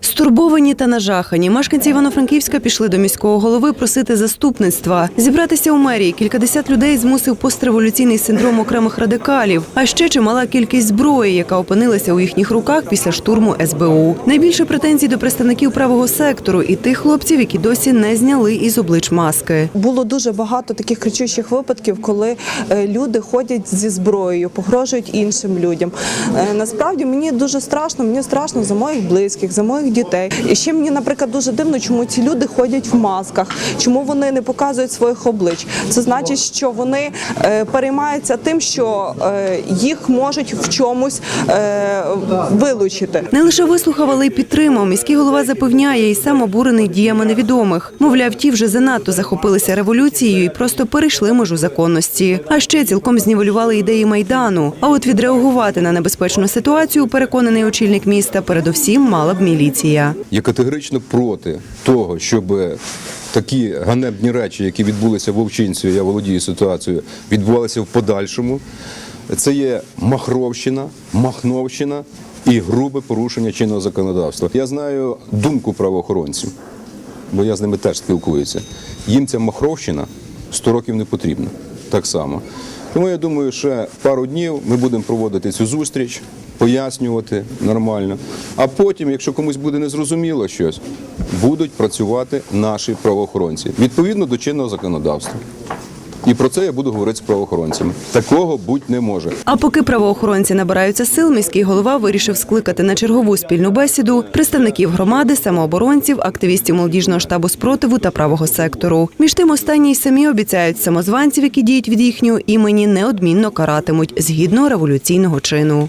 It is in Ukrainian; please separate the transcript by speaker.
Speaker 1: Стурбовані та нажахані мешканці Івано-Франківська пішли до міського голови просити заступництва. Зібратися у мерії кількадесят людей змусив постреволюційний синдром окремих радикалів, а ще чимала кількість зброї, яка опинилася у їхніх руках після штурму СБУ. Найбільше претензій до представників правого сектору і тих хлопців, які досі не зняли із облич маски.
Speaker 2: Було дуже багато таких кричущих випадків, коли е, люди ходять зі зброєю, погрожують іншим людям. Е, Насправді мені дуже страшно, мені страшно за моїх близьких, за моїх дітей. І ще мені, наприклад, дуже дивно, чому ці люди ходять в масках, чому вони не показують своїх облич. Це значить, що вони е, переймаються тим, що е, їх можуть в чомусь е, вилучити.
Speaker 1: Не лише вислухав, але й підтримав. Міський голова запевняє і сам обурений діями невідомих. Мовляв, ті вже занадто захопилися революцією і просто перейшли межу законності. А ще цілком знівелювали ідеї майдану. А от відреагувати на небезпечну ситуацію, переконаний очільник міста, передусім мала б міліція.
Speaker 3: Я категорично проти того, щоб такі ганебні речі, які відбулися в Овчинці, я володію ситуацією, відбувалися в подальшому. Це є махровщина, махновщина і грубе порушення чинного законодавства. Я знаю думку правоохоронців, бо я з ними теж спілкуюся. Їм ця махровщина 100 років не потрібна. Так само. Тому я думаю, ще пару днів ми будемо проводити цю зустріч, пояснювати нормально. А потім, якщо комусь буде незрозуміло щось, будуть працювати наші правоохоронці відповідно до чинного законодавства. І про це я буду говорити з правоохоронцями. Такого бути не може.
Speaker 1: А поки правоохоронці набираються сил, міський голова вирішив скликати на чергову спільну бесіду представників громади, самооборонців, активістів молодіжного штабу спротиву та правого сектору. Між тим останні й самі обіцяють самозванців, які діють від їхнього імені, неодмінно каратимуть згідно революційного чину.